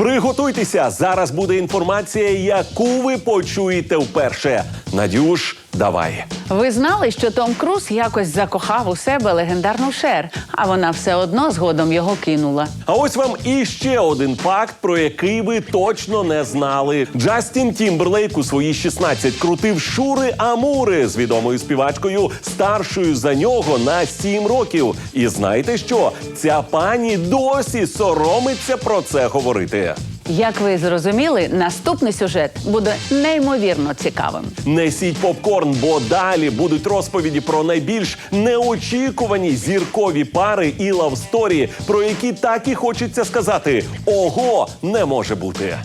Приготуйтеся! Зараз буде інформація, яку ви почуєте вперше. Надюш, давай. Ви знали, що Том Круз якось закохав у себе легендарну Шер, а вона все одно згодом його кинула. А ось вам іще один факт, про який ви точно не знали. Джастін Тімберлейк у свої 16 крутив шури Амури з відомою співачкою, старшою за нього на 7 років. І знаєте що? Ця пані досі соромиться про це говорити. Як ви зрозуміли, наступний сюжет буде неймовірно цікавим. Несіть попкорн, бо далі будуть розповіді про найбільш неочікувані зіркові пари і лавсторі, про які так і хочеться сказати: ого, не може бути.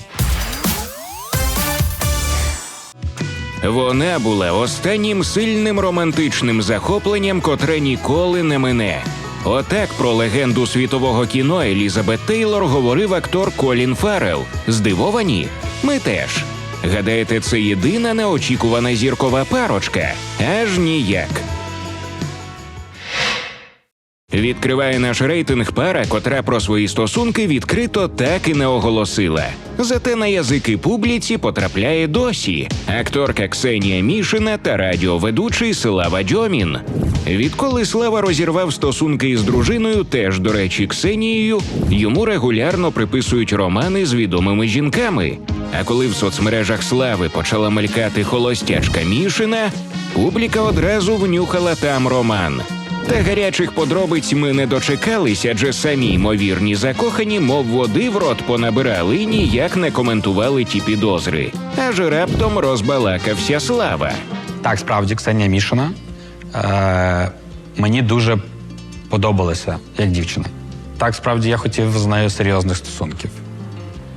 Вона була останнім сильним романтичним захопленням, котре ніколи не мине. Отак про легенду світового кіно Елізабет Тейлор говорив актор Колін Фаррелл. Здивовані? Ми теж. Гадаєте, це єдина неочікувана зіркова парочка? Аж ніяк. Відкриває наш рейтинг пара, котра про свої стосунки відкрито так і не оголосила. Зате на язики публіці потрапляє досі акторка Ксенія Мішина та радіоведучий Слава Дьомін. Відколи Слава розірвав стосунки із дружиною, теж до речі, Ксенією, йому регулярно приписують романи з відомими жінками. А коли в соцмережах Слави почала мелькати холостячка Мішина, публіка одразу внюхала там роман. Та гарячих подробиць ми не дочекались, адже самі ймовірні закохані, мов води в рот понабирали і ніяк не коментували ті підозри. Аж раптом розбалакався слава. Так, справді, Ксенія Мішина. Е, мені дуже подобалася як дівчина. Так, справді, я хотів з нею серйозних стосунків.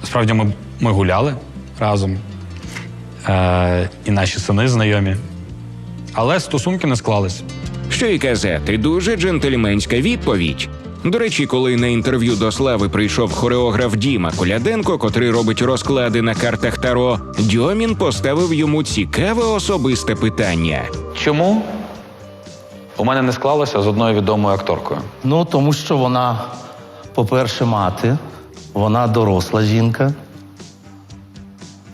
Справді, ми, ми гуляли разом, е, і наші сини знайомі. Але стосунки не склались. Що й казати, дуже джентльменська відповідь. До речі, коли на інтерв'ю до слави прийшов хореограф Діма Коляденко, котрий робить розклади на картах Таро, Дьомін поставив йому цікаве особисте питання. Чому у мене не склалося з одною відомою акторкою? Ну, тому що вона, по-перше, мати, вона доросла жінка.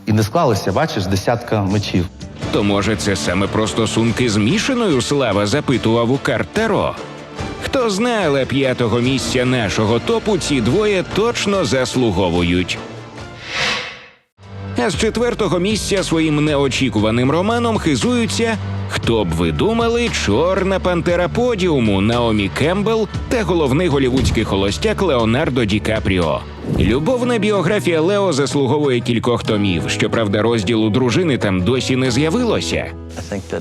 І не склалося, бачиш, десятка мечів. То може це саме про стосунки з мішаною Слава запитував у Картеро. Хто знає, але п'ятого місця нашого топу ці двоє точно заслуговують. А з четвертого місця своїм неочікуваним романом хизуються, хто б ви думали, чорна пантера подіуму Наомі Кембл та головний голівудський холостяк Леонардо Ді Капріо. Любовна біографія Лео заслуговує кількох томів. Щоправда, розділу дружини там досі не з'явилося.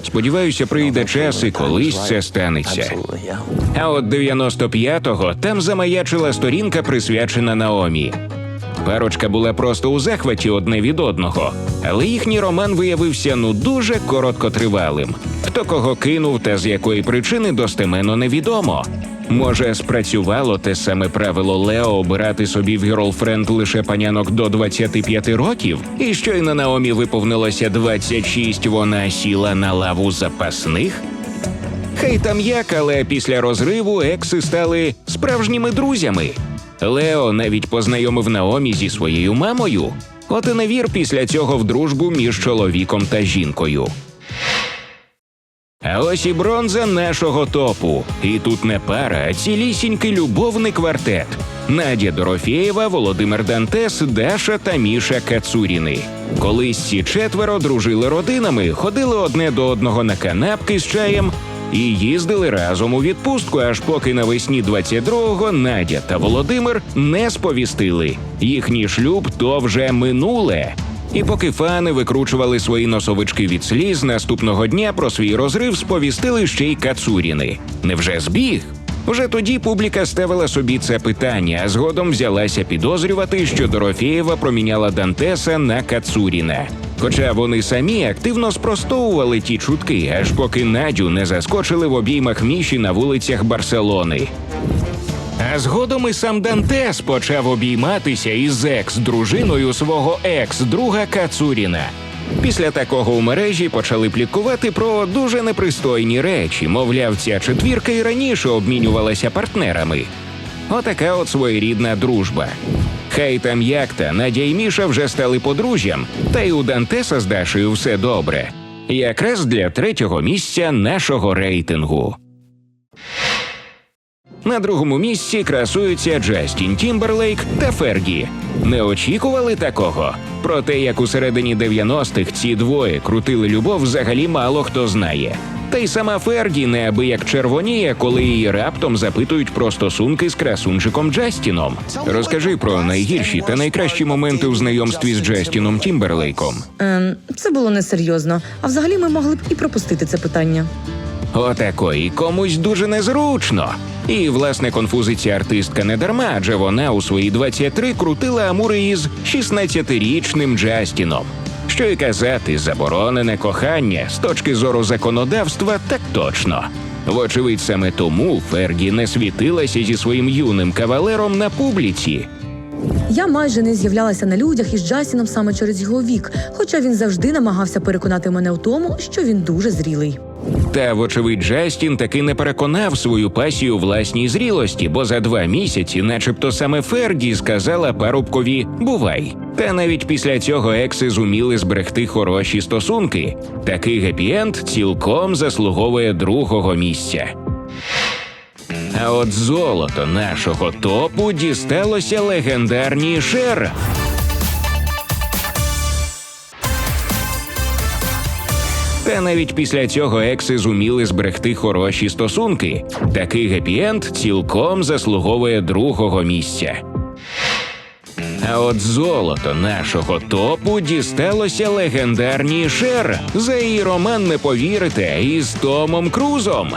Сподіваюся, прийде час і колись це станеться. А от 95-го там замаячила сторінка, присвячена Наомі. Парочка була просто у захваті одне від одного, але їхній роман виявився ну дуже короткотривалим. Хто кого кинув та з якої причини достеменно невідомо. Може, спрацювало те саме правило Лео обирати собі в гірлфренд лише панянок до 25 років, і щойно Наомі виповнилося 26, вона сіла на лаву запасних. Хай там як, але після розриву екси стали справжніми друзями. Лео навіть познайомив Наомі зі своєю мамою. От і не вір після цього в дружбу між чоловіком та жінкою. А ось і бронза нашого топу. І тут не пара, а цілісінький любовний квартет. Надя Дорофєєва, Володимир Дантес, Даша та Міша Кацуріни. Колись ці четверо дружили родинами, ходили одне до одного на канапки з чаєм і їздили разом у відпустку, аж поки навесні 22-го Надя та Володимир не сповістили. Їхній шлюб то вже минуле. І поки фани викручували свої носовички від сліз, наступного дня про свій розрив сповістили ще й Кацуріни. Невже збіг? Вже тоді публіка ставила собі це питання, а згодом взялася підозрювати, що Дорофєєва проміняла Дантеса на Кацуріна. Хоча вони самі активно спростовували ті чутки, аж поки Надю не заскочили в обіймах Міші на вулицях Барселони. А згодом і сам Дантес почав обійматися із екс-дружиною свого екс-друга Кацуріна. Після такого у мережі почали пліткувати про дуже непристойні речі. Мовляв, ця четвірка і раніше обмінювалася партнерами. Отака от своєрідна дружба. Хай там як та Надя і Міша вже стали подружжям, та й у Дантеса з Дашею все добре. Якраз для третього місця нашого рейтингу. На другому місці красуються Джастін Тімберлейк та Фергі. Не очікували такого. Про те, як у середині 90-х ці двоє крутили любов, взагалі мало хто знає. Та й сама Фергі неабияк червоніє, коли її раптом запитують про стосунки з красунчиком Джастіном. Розкажи про найгірші та найкращі моменти у знайомстві з Джастіном Тімберлейком. Ем, це було несерйозно. А взагалі ми могли б і пропустити це питання. Отакої комусь дуже незручно. І власне конфузиться артистка не дарма, адже вона у свої 23 крутила амури із 16-річним Джастіном. Що й казати, заборонене кохання з точки зору законодавства так точно. Вочевидь, саме тому Фергі не світилася зі своїм юним кавалером на публіці. Я майже не з'являлася на людях із Джасіном саме через його вік, хоча він завжди намагався переконати мене в тому, що він дуже зрілий. Та, вочевидь, Джастін таки не переконав свою пасію власній зрілості, бо за два місяці, начебто саме Фергі сказала парубкові Бувай. Та навіть після цього екси зуміли зберегти хороші стосунки. Такий гепі-енд цілком заслуговує другого місця. А от золото нашого топу дісталося легендарній Шер. Та навіть після цього екси зуміли зберегти хороші стосунки. Такий гепі-енд цілком заслуговує другого місця. А от золото нашого топу дісталося легендарній Шер за її роман не повірите із Томом Крузом.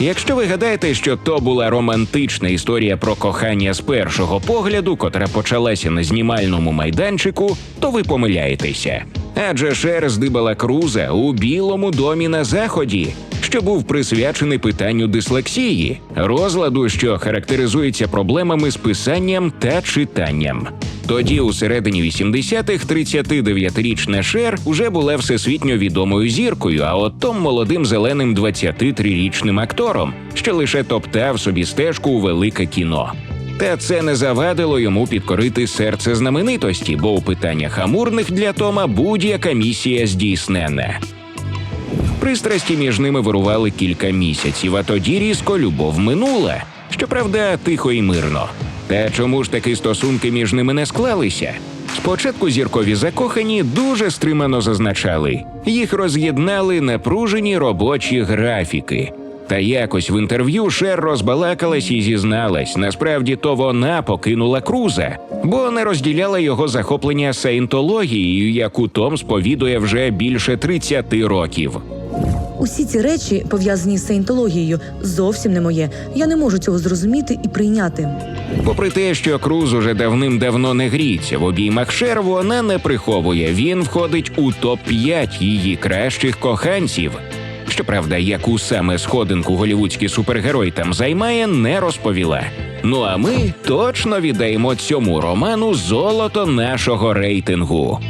Якщо ви гадаєте, що то була романтична історія про кохання з першого погляду, котра почалася на знімальному майданчику, то ви помиляєтеся. Адже Шер здибала Круза у білому домі на заході, що був присвячений питанню дислексії, розладу, що характеризується проблемами з писанням та читанням. Тоді, у середині 80-х, 39-річна Шер уже була всесвітньо відомою зіркою, а от Том молодим зеленим 23-річним актором, що лише топтав собі стежку у велике кіно. Та це не завадило йому підкорити серце знаменитості, бо у питаннях амурних для Тома будь-яка місія здійснена. Пристрасті між ними вирували кілька місяців, а тоді різко любов минула. Щоправда, тихо і мирно. Та чому ж таки стосунки між ними не склалися? Спочатку зіркові закохані дуже стримано зазначали, їх роз'єднали напружені робочі графіки. Та якось в інтерв'ю Шер розбалакалась і зізналась. Насправді то вона покинула Круза, бо не розділяла його захоплення саїнтологією, яку Том сповідує вже більше 30 років. Усі ці речі, пов'язані з саїнтологією, зовсім не моє. Я не можу цього зрозуміти і прийняти. Попри те, що Круз уже давним-давно не гріється в обіймах Шер, вона не приховує. Він входить у топ 5 її кращих коханців. Щоправда, яку саме сходинку голівудський супергерой там займає, не розповіла. Ну а ми точно віддаємо цьому роману золото нашого рейтингу.